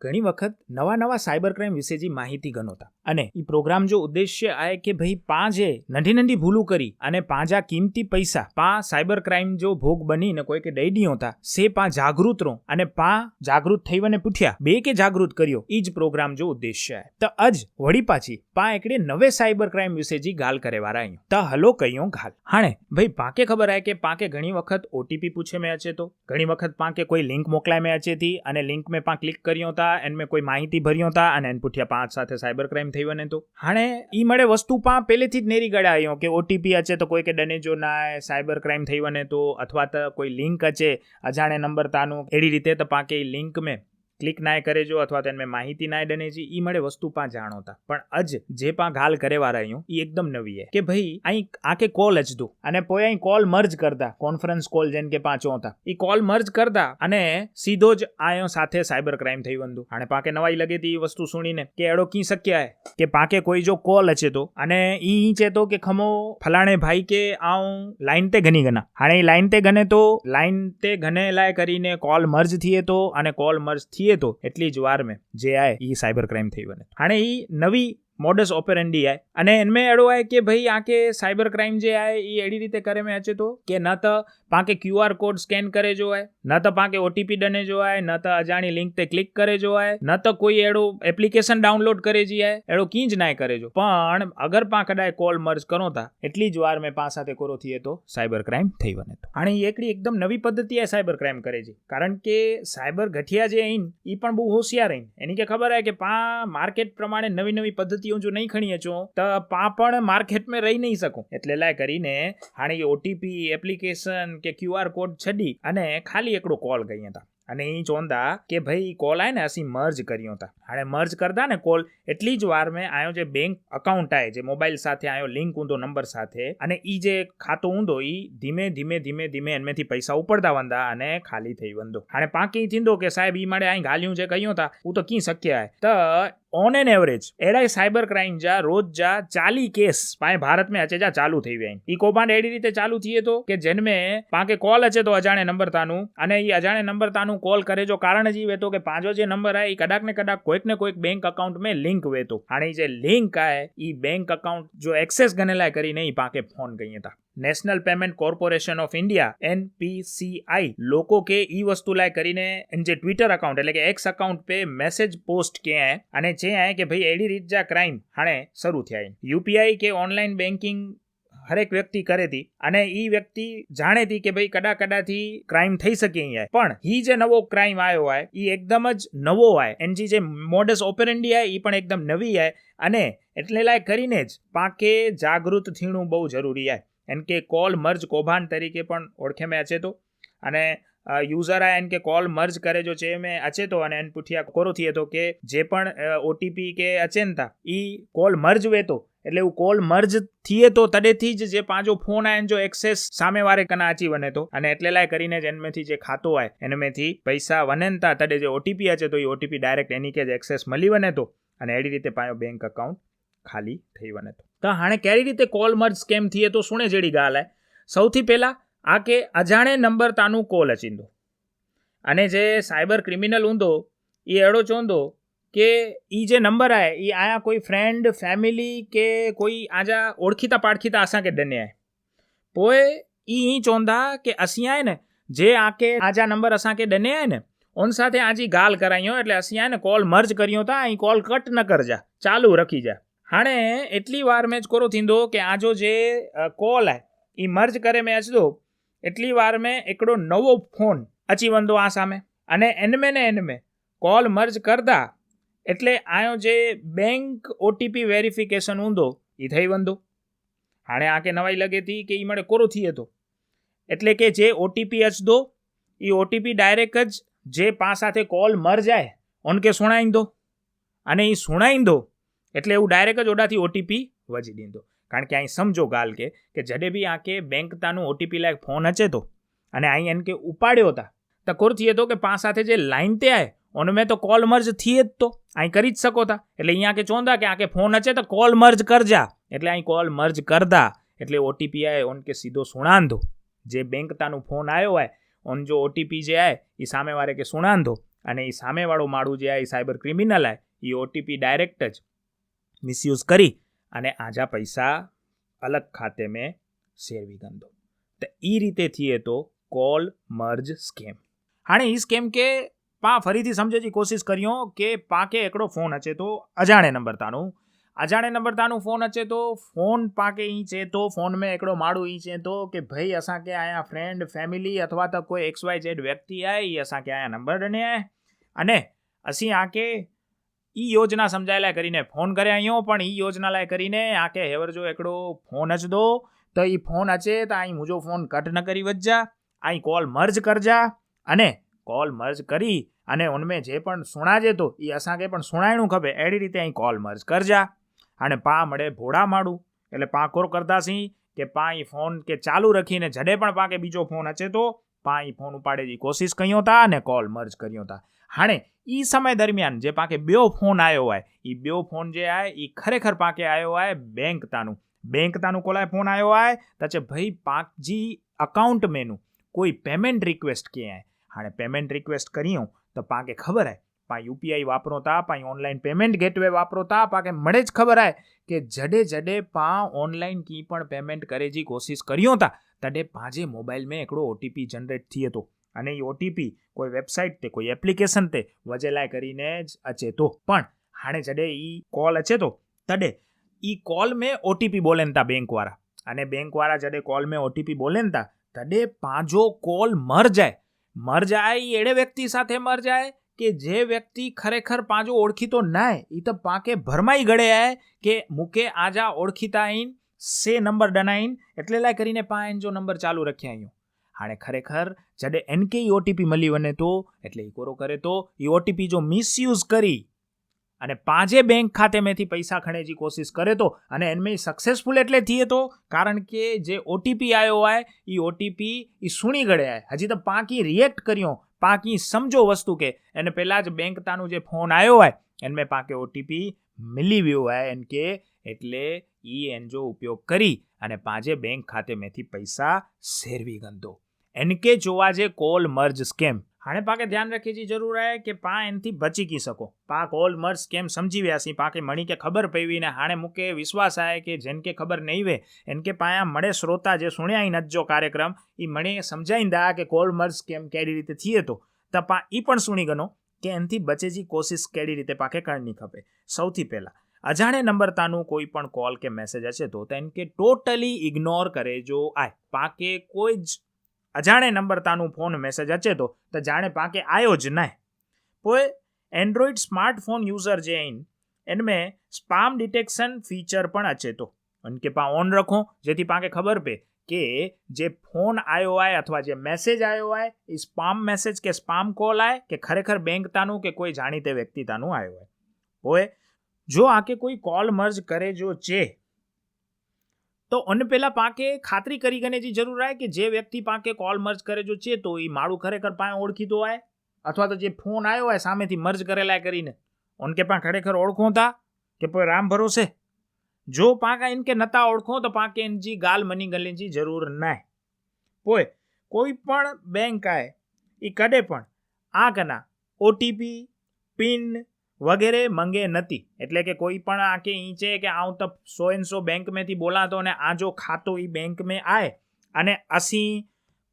ઘણી વખત નવા નવા સાયબર ક્રાઇમ વિશે જે માહિતી ગણોતા અને એ પ્રોગ્રામ જો ઉદ્દેશ્ય આ કે ભાઈ પાંજે નંઢી નંઢી ભૂલું કરી અને પાંજા કિંમતી પૈસા, પા સાયબર ક્રાઇમ જો ભોગ બની ને કોઈ કે ડૈડી હોતા, સે પા જાગૃત રહો અને પા જાગૃત થઈ વને પૂઠ્યા, બે કે જાગૃત કર્યો એ જ પ્રોગ્રામ જો ઉદ્દેશ્ય તો અજ વળી પાછી પા એકડે નવે સાયબર ક્રાઇમ વિશે જી ગાલ કરે વારા અહીં તો હલો કયો ગાલ. હાણે, ભાઈ પાકે ખબર આય કે પાકે ઘણી વખત ઓટીપી પૂછે મેં અચે તો, ઘણી વખત પાકે કોઈ લિંક મોકલાય મેં અચે થી અને લિંક મેં પા ક્લિક કર્યો હતા એન મેં કોઈ માહિતી ભર્યો હતા અને એન પૂઠ્યા પાંચ સાથે સાયબર ક્રાઇમ થઈ વને તો હાણે ઈ મળે વસ્તુ પા પહેલેથી જ નેરી ગળા આવ્યો કે ઓટીપી અચે તો કોઈ કે ડને જો ના સાયબર ક્રાઇમ થઈ વને તો અથવા તો કોઈ લિંક અચે, અજાણે નંબર તાનું એડી રીતે તો પાકે લિંક મેં. ક્લિક નાય કરે જો અથવા તેને માહિતી નાય દને જી, ઈ મળે વસ્તુ પા જાણોતા. પણ અજ જે પા ગાલ કરે વાળા એ એકદમ નવી હે. કે ભાઈ અહીં આકે કોલ જ દો. અને પોય અહીં કોલ મર્જ કરતા કોન્ફરન્સ કોલ જેન કે પાંચો હતા ઈ કોલ મર્જ કરતા અને સીધો જ આયો સાથે સાયબર ક્રાઇમ થઈ વંદુ. અને પાકે નવાઈ લગે તી વસ્તુ સુણીને કે એડો કી શક્ય હે? કે પાકે કોઈ જો કોલ અચે તો અને ઈ ચેતો કે ખમો ફલાણે ભાઈ કે આઉં લાઈન તે ઘની ગના. હાणे લાઈન તે ગને તો લાઈન તે ઘને લાય કરીને કોલ મર્જ થીએ તો અને કોલ મર્જ કહીએ તો એટલી જ વાર મેં જે આય એ સાયબર ક્રાઇમ થઈ બને. હાણે એ નવી મોડસ ઓપેરેન્ડી આય. અને એનમે એડો આય કે ભાઈ આ કે સાયબર ક્રાઇમ જે આય એ એડી રીતે કરે મેં અચે તો કે ન તો પાંકે ક્યુઆર કોડ સ્કેન કરે જોવાય, ન તો પાંકે ઓટીપી ડને જોવાય, ન તો અજાણી લિંક તે ક્લિક કરે જોવાય, ન તો કોઈ એડો એપ્લિકેશન ડાઉનલોડ કરે જીયાય, એડો કીંજ નાય કરે જો. પણ અગર પા કદાય કોલ મર્જ કરો તા, એટલી જ વાર મેં પા સાથે કરો થઈએ તો સાયબર ક્રાઇમ થઈ વને તો. અને એકડી એકદમ નવી પદ્ધતિ આ સાયબર ક્રાઇમ કરે છે. કારણ કે સાયબર ગઠિયા જે આઈન એ પણ બહુ હોશિયાર આઈન એની કે ખબર હે કે પા માર્કેટ પ્રમાણે નવી નવી પદ્ધતિઓ જો નહીં ખણીએ છો તો પા પણ માર્કેટ મેં રહી નહીં શકું. એટલે લાય કરીને હાણે ઓટીપી, એપ્લિકેશન કે ક્યુઆર કોડ છડી અને ખાલી એકડો કોલ કઈ હતા. અને એ ચોંદા કે ભાઈ કોલ આય ને અસી મર્જ કર્યો હતા હાણે મર્જ કરતા ને કોલ એટલી જ વાર મેં આયો જે બેંક અકાઉન્ટ આય, જે મોબાઈલ સાથે આયો લિંક ઊંધો નંબર સાથે, અને એ જે ખાતો ઊંધો એ ધીમે ધીમે ધીમે ધીમે એનમેથી પૈસા ઉપડતા વંદા અને ખાલી થઈ વંદો. હાણે પાકી થીંદો કે સાહેબ ઈ મારે અહીં ગાલ્યું છે કહ્યું હતા હું તો કી શક્ય તો ઓન એન એવરેજ એડાય સાયબર ક્રાઇમ જા રોજ જા ચાલી કેસ પાએ ભારત મેં અચે જા ચાલુ થઈ વ્યા ઈ કૌભાંડ એડી રીતે ચાલુ થઈએ તો કે જેનમે પાકે કોલ અચે તો અજાણે નંબર તાનું અને ઈ અજાણે નંબર તાનું કોલ કરે જો કારણ જ એ વહેતો કે પાંચો જે નંબર આવે એ કદાચ ને કદાચ કોઈક ને કોઈક બેંક અકાઉન્ટ મેં લિંક વહેતો. અને જે લિંક આવે એ બેંક અકાઉંટ જો એક્સેસ ગણેલા કરીને એ પાકે ફોન કહીએ હતા. National payment corporation of India NPCI લોકો કે ઈ વસ્તુ લાય કરીને જે ટ્વિટર અકાઉન્ટ એટલે કે એક્સ એકાઉન્ટ પે મેસેજ પોસ્ટ કે અને જે આય કે ભાઈ એડી રીત જા ક્રાઇમ હાણે શરૂ થયા યુપીઆઈ કે ઓનલાઈન બેન્કિંગ હરેક વ્યક્તિ કરેતી અને એ વ્યક્તિ જાણેતી કે ભાઈ કડા કડાથી ક્રાઇમ થઈ શકે અહીંયા. પણ હી જે નવો ક્રાઇમ આવ્યો હોય એ એકદમ જ નવો આય એની જે મોડસ ઓપરેન્ડી આય એ પણ એકદમ નવી આય. અને એટલે લાયક કરીને જ પાકે જાગૃત થીણું બહુ જરૂરી આય. એન કે કોલ મર્જ કોભાન તરીકે પણ ઓળખે મેં છે અને યુઝર આ એન કે કોલ મર્જ કરે જો છે મેં અચેતો અને એન પૂઠિયા કોરો થયે તો કે જે પણ ઓટીપી કે અચેનતા, ઈ કોલ મર્જ વેતો. એટલે એવું કોલ મર્જ થઈએ તો તડેથી જ જે પાંચો ફોન આયન જો એક્સેસ સામે વારે કનાચી વને તો. અને એટલે લાય કરીને જ એનમેથી જે ખાતો હોય, એનમેથી પૈસા વને તા તડે જે ઓટીપી છે તો એ ઓટીપી ડાયરેક્ટ એની કે જ એક્સેસ મળી વને તો. અને એડી રીતે પાયો બેંક અકાઉન્ટ ખાલી થઈ વને તો. તો હાણે કેવી રીતે કોલ મર્જ સ્કેમ થઈએ તો સુણે જેડી ગાલ હે સૌથી પહેલાં આ કે અજાણે નંબર તાનું કોલ અચીંદો. અને જે સાયબર ક્રિમિનલ ઊંધો એ એડો ચોંદો કે એ જે નંબર આય એ આયા કોઈ ફ્રેન્ડ ફેમિલી કે કોઈ આજા ઓળખીતા પાડખીતા આશા કે દને આય. પોએ ઈ ચોંધા કે અસિયાય ને, જે આકે આજા નંબર અસા કે દને આય ને, ઓન સાથે આજી ગાલ કરાયો એટલે અસિયાય ને કોલ મર્જ કર્યો તા, અહીં કોલ કટ ન કરજા ચાલુ રખી જા. હાણે એટલી વાર મેં જ કોરો થીંદો કે આજો જે કોલ આય એ મર્જ કરે મેં અચદો એટલી વાર મેં એકડો નવો ફોન અચી વંદો આ સામે. અને એનમે ને એનમે કોલ મર્જ કરતા એટલે આનો જે બેંક ઓટીપી વેરિફિકેશન ઊંધો એ થઈ વંધો. હાણે આ કે નવાઈ લગે હતી કે એ મને કોરો થઈ હતો એટલે કે જે ઓટીપી અચદો એ ઓટીપી ડાયરેક્ટ જ જે પા સાથે કોલ મર જાય ઓન કે સુણાઈ દો. અને એ સુણાઈંદો એટલે એવું ડાયરેક્ટ જ ઓડાથી ઓટીપી વજી દીધો કારણ કે અહીં સમજો ગાલ કે કે જડે બી આકે બેંક તાનું ઓટીપી લાયક ફોન હચે તો, અને અહીં એને કે ઉપાડ્યો હતા તો કોર થઈએ તો કે પા સાથે જે લાઈન તે આય ઉનमें તો કોલ મર્જ થઈએ જ તો. અહીં કરી જ શકો તા. એટલે અહીંયા કે ચોંદા કે આકે ફોન હશે તો કોલ મર્જ કરજા. એટલે અહીં કોલ મર્જ કરતા એટલે ઓટીપી આવે ઓન કે સીધો સુણાંધો. જે બેંક તાનું ફોન આવ્યો હોય, ઓન જો ઓટીપી જે આવે એ સામેવાળે કે સુણાંધો. અને એ સામેવાળો માળું જે આવે એ સાયબર ક્રિમિનલ આવે એ ઓટીપી ડાયરેક્ટ જ મિસયુઝ કરી અને આજા પૈસા અલગ ખાતે મેં શેરવી ગંધો તો એ રીતે થઈએ તો કોલ મર્જ સ્કેમ હાणे એ સ્કેમ કે પા ફરીથી સમજે છે કોશિશ કર્યો કે પાકે એકડો ફોન હશે તો અજાણે નંબરતાનો અજાણે નંબરતાનું ફોન હશે તો ફોન પાકે ઈ છે તો ફોન મેં એકડો માળું ઈ છે તો કે ભાઈ અસાं કે આયા ફ્રેન્ડ ફેમિલી અથવા તો કોઈ એક્સ વાય ઝેડ વ્યક્તિ આય, ઈ અસાં કે આયા નંબર ને અને અસી આકે ઈ યોજના સમજાયેલા કરીને ફોન કર્યા અહીંયા પણ ઈ યોજના લાય કરીને આકે હેવર જો એકડો ફોન જ દો, તો ઈ ફોન હશે તો અહીં મુજો ફોન કટ ન કરી વજ્જા અહીં કોલ મર્જ કરજા, અને કોલ મર્જ કરી અને ઉનમે જે પણ સુણાજે તો એ અસાંકે પણ સુણાયણું ખપે. એડી રીતે અહીં કોલ મર્જ કરજા. અને પા મળે ભોળા માડું એટલે પા કોર કરતા સિંહ કે પા એ ફોન કે ચાલુ રાખીને જડે પણ પાકે બીજો ફોન અચે તો પા એ ફોન ઉપાડેની કોશિશ કર્યો હતા અને કોલ મર્જ કર્યો હતા હાણે એ સમય દરમિયાન જે પાકે બેઓ ફોન આવ્યો હોય એ બેઓ ફોન જે આવે એ ખરેખર પાકે આવ્યો હોય બેંક તાનું બેંક તાનું કોલાય ફોન આવ્યો હોય તચે ભાઈ પાકજી અકાઉન્ટ મેનું કોઈ પેમેન્ટ રિક્વેસ્ટ ક્યાં હાણે પેમેન્ટ રિક્વેસ્ટ કરીયું તો પાંકે ખબર હે પા યુપીઆઈ વાપરો તા પા ઓનલાઈન પેમેન્ટ ગેટવે વાપરો તા પાકે મળે જ ખબર આય કે જડે જડે પા ઓનલાઈન કી પણ પેમેન્ટ કરે જી કોશિશ કર્યો તા. તડે પાજે મોબાઈલ મેં એકડો ઓટીપી જનરેટ થયો તો અને એ ઓટીપી કોઈ વેબસાઇટ તે, કોઈ એપ્લિકેશન તે, વજેલાય કરીને જ અચે તો પણ હાણે જડે ઈ કોલ અચે તો તડે ઈ કોલ મેં ઓટીપી બોલે તા બેંકવાળા. અને બેંકવાળા જડે કોલ મેં ઓટીપી બોલે તા તડે પાજો કોલ મર જાય મર જાય ઈ એડે વ્યક્તિ સાથે મર જાય, કે જે વ્યક્તિ ખરેખર પાંજો ઓળખીતો નાય એ તો પાકે ભરમાઈ ગળે કે મુકે આજા ઓળખીતા આઈન સે નંબર ડનાઈન, એટલે લાય કરીને પા એન જો નંબર ચાલુ રખ્યા અહીંયા હાણે ખરેખર જડે એન કે ઈ ઓટીપી મળી વને તો, એટલે એ કોરો કરે તો એ ઓટીપી જો મિસયુઝ કરી અને પાંચે બેંક ખાતેમાંથી પૈસા ખણેજી કોશિશ કરે તો, અને એનमें સક્સેસફુલ એટલે થઈએ તો, કારણ કે જે ઓટીપી આવ્યો હોય એ ઓટીપી એ સુણી ગળે હજી તો પાકી રિએક્ટ કર્યો, પાકી સમજો વસ્તુ કે, એને પહેલાં જ બેંક તાનું જે ફોન આવ્યો હોય એને પાકે ઓટીપી મિલી ગયો હોય એમ કે, એટલે એ એન જો ઉપયોગ કરી, અને પાંચે બેંક ખાતેમાંથી પૈસા શેરવી ગંધો એન કે જોવા જે કોલ મર્જ સ્કેમ હાણે પાકે ધ્યાન રાખી જી જરૂર રહે કે પા એનથી બચી કી શકો. પાક ઓલ મર્સ કેમ સમજી વ્યા સી પાકે મણી કે ખબર પૈવી ને હાણે મૂકે વિશ્વાસ આય કે જેન કે ખબર નહીં વે, એન કે પાયા મળે શ્રોતા જે સુણ્યા ઈ નજો કાર્યક્રમ, ઈ મણે સમજાઈને દા કે કોલ મર્સ કેમ કેડી રીતે થઈએ તો. તપા ઈ પણ સુણી ગનો કે એનથી બચેજી કોશિશ કેડી રીતે પાકે કરણી ખપે. સૌથી પહેલાં, અજાણે નંબરતાનું કોઈ પણ કોલ કે મેસેજ હશે તો તેને કે ટોટલી ઇગ્નોર કરે જો આય. પાકે કોઈ જ અજાણે નંબરતાનું ફોન મેસેજ અચે તો તો જાણે પાકે આવ્યો જ નહીં પોએ એન્ડ્રોઈડ સ્માર્ટફોન યુઝર જે આઈન એનમેં સ્પામ ડિટેક્શન ફીચર પણ અચે તો. કે પા ઓન રખો, જેથી પાકે ખબર પે કે જે ફોન આવ્યો આય અથવા જે મેસેજ આવ્યો આય એ સ્પામ મેસેજ કે સ્પામ કોલ આય કે ખરેખર બેંકતાનું કે કોઈ જાણીતે વ્યક્તિતાનું આવ્યો હોય પોએ, જો આકે કોઈ કોલ મર્જ કરે જો ચે તો અન્ન પહેલાં પાકે ખાતરી કરી ગને જે જરૂર આવે કે જે વ્યક્તિ પાકે કોલ મર્જ કરે જો છે તો એ માળું ખરેખર પાસે ઓળખીતો હોય અથવા તો જે ફોન આવ્યો હોય સામેથી મર્જ કરેલા કરીને. ઓનકે પણ ખરેખર ઓળખો હતા કે કોઈ રામ ભરોસે? જો પાકા એમ કે નતા ઓળખો તો પાકે એનજી ગાલ મની ગલેજી જરૂર નાય. પોય, કોઈ પણ બેંક આય એ કડે પણ, આ કના, ઓટીપી, પિન વગેરે મંગે નથી. એટલે કે કોઈ પણ આંકે ઈંચે કે આવું તો સો એન સો બેંકમાંથી બોલાતો અને આ જો ખાતો એ બેંક મેં આય અને અસી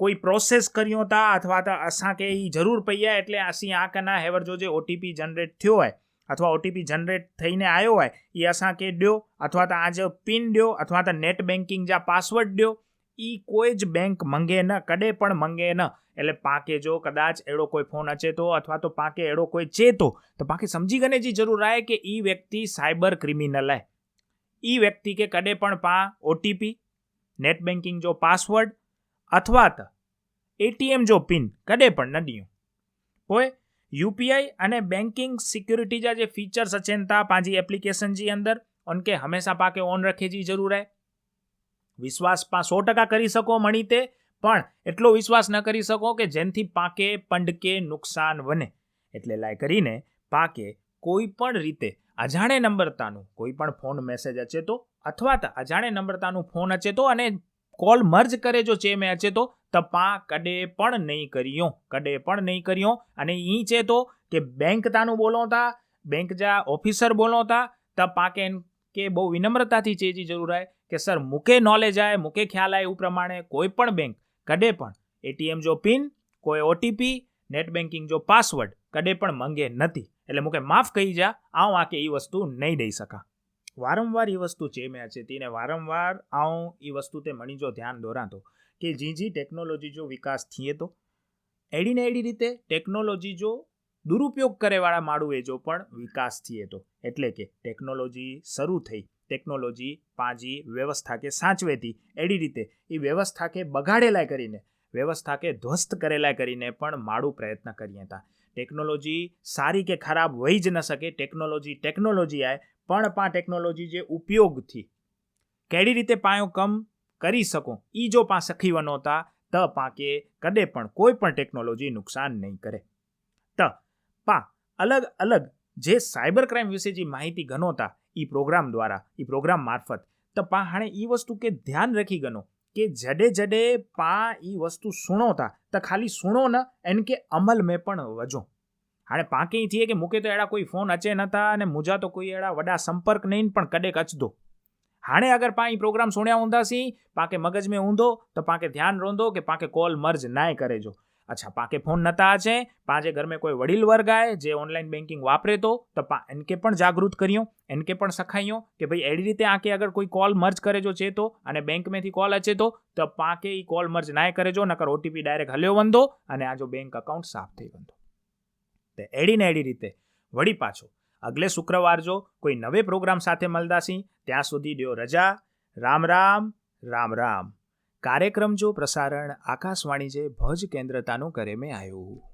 કોઈ પ્રોસેસ કર્યો હતા અથવા તો અસાં કે એ જરૂર પૈયા એટલે અસી આંકના હેવર જો જે ઓટીપી જનરેટ થયો હોય અથવા ઓટીપી જનરેટ થઈને આવ્યો હોય એ અસાં કે ડ્યો અથવા તો આ જે પિન ડ્યો અથવા તો નેટ બેન્કિંગ જ્યાં પાસવર્ડ ડ્યો એ કોઈ જ બેંક મંગે ન, કડે પણ મંગે ન. એટલે પાકે જો કદાચ એડો કોઈ ફોન અચેતો અથવા તો પાકે એડો કોઈ ચેતો, તો પાકે સમજી ગને જે જરૂર આવે કે એ વ્યક્તિ સાયબર ક્રિમિનલ હે. એ વ્યક્તિ કે કડે પણ પા ઓટીપી નેટ બેન્કિંગ જો પાસવર્ડ અથવા તો એટીએમ જો પિન, કડે પણ ન દિયું. કોઈ યુપીઆઈ અને બેન્કિંગ સિક્યુરિટી જા જે ફીચર્સ અચેનતા પાંજી એપ્લિકેશન જી અંદર उनके हमेशा पाके ऑन रखे जी जरूर है વિશ્વાસ વિશ્વાસમાં સો ટકા કરી શકો મણી તે પણ એટલો વિશ્વાસ ન કરી શકો કે જેનથી પાકે, પંડકે, નુકસાન બને એટલે લાય કરીને પાકે કોઈ પણ રીતે અજાણે નંબરતાનું કોઈ પણ ફોન મેસેજ અચેતો અથવા તો અજાણે નંબરતાનું ફોન અચેતો અને કોલ મર્જ કરે જો ચે મેં અચેતો તપા કડે પણ નહીં કર્યો, કડે પણ નહીં કર્યો. અને ઈ ચેતો કે બેંક તાનું બોલો તા, બેંક જા ઓફિસર બોલો તા તપા કે કે બહુ વિનમ્રતાથી ચેજી જરૂર હોય કે, સર, મૂકે નોલેજ આવે મૂકે ખ્યાલ આવે એવું પ્રમાણે કોઈ પણ બેંક કદે પણ એટીએમ જો પિન, કોઈ ઓટીપી નેટ બેન્કિંગ જો પાસવર્ડ કદે પણ મંગે નથી. એટલે મૂકે, માફ કહી જા, આવું આ કે એ વસ્તુ નહીં દઈ શકા વારંવાર એ વસ્તુ છે, મેં છે તેને વારંવાર આવું એ વસ્તુ તે મણી જો ધ્યાન દોરાતો કે, જી જી ટેકનોલોજી જો વિકાસ થઈએ તો? એડીને એડી રીતે ટેકનોલોજી જો દુરુપયોગ કરેવાળા માળું એ જો પણ વિકાસ થઈએ તો. એટલે કે ટેકનોલોજી શરૂ થઈ. ટેકનોલોજી, પાંજી વ્યવસ્થા કે સાચવેતી. એડી રીતે એ વ્યવસ્થા કે બગાડેલા કરીને વ્યવસ્થા કે ધ્વસ્ત કરેલા કરીને પણ માળું પ્રયત્ન કરીએ હતા ટેકનોલોજી સારી કે ખરાબ હોઈ જ ન શકે, ટેકનોલોજી ટેકનોલોજી આય, પણ પા ટેકનોલોજી જે ઉપયોગથી કેડી રીતે પાયો કમ કરી શકો એ જો પા સખી વનોતા ત પાકે કદે પણ કોઈ પણ ટેકનોલોજી નુકસાન નહીં કરે. ત, પા, અલગ અલગ જે સાયબર ક્રાઇમ વિશે જે માહિતી ગણોતા એ પ્રોગ્રામ દ્વારા એ પ્રોગ્રામ મારફત. તો પા હાણે એ વસ્તુ કે ધ્યાન રાખી ગનો કે જડે જડે પા એ વસ્તુ સુણોતા, તો ખાલી સુણો ન, એને કે અમલ મેં પણ વજો. હાણે પાકે થઈએ કે મૂકે તો એડા કોઈ ફોન અચે નતા અને મુજા તો કોઈ એડા વડા સંપર્ક નહીં પણ કડેક અચદો. હાણે અગર પા એ પ્રોગ્રામ સુણ્યા ઊંધાસી પાકે મગજ મેં ઊંધો, તો પાકે ધ્યાન રોંધો કે પાકે કોલ મર્જ નાય કરેજો. अच्छा पाके फोन नता अचे पंहिंजे घर में कोई वडील वर्ग आहे જે ઓનલાઈન બેન્કિંગ વાપરે તો તો પા એનકે પણ જાગૃત કર્યો એનકે પણ સખાયો કે ભાઈ એડી રીતે આકે અગર કોઈ કોલ મર્જ કરે જો છે તો અને બેંક મેથી કોલ અચે તો તો પાકે ઈ કોલ મર્જ નાય કરે જો નકર ઓટીપી ડાયરેક્ટ હલ્યો વંદો અને આ જો બેંક અકાઉન્ટ સાફ થઈ વંદો તે એડી ને એડી રીતે વળી પાછો અગલે શુક્રવાર જો કોઈ નવે પ્રોગ્રામ સાથે મળદાસી ત્યાં સુધી દ્યો રજા રામ રામ રામ રામ કાર્યક્રમ જો પ્રસારણ આકાશવાણી જે ભજ કેન્દ્રતાનું કરે મેં આવ્યું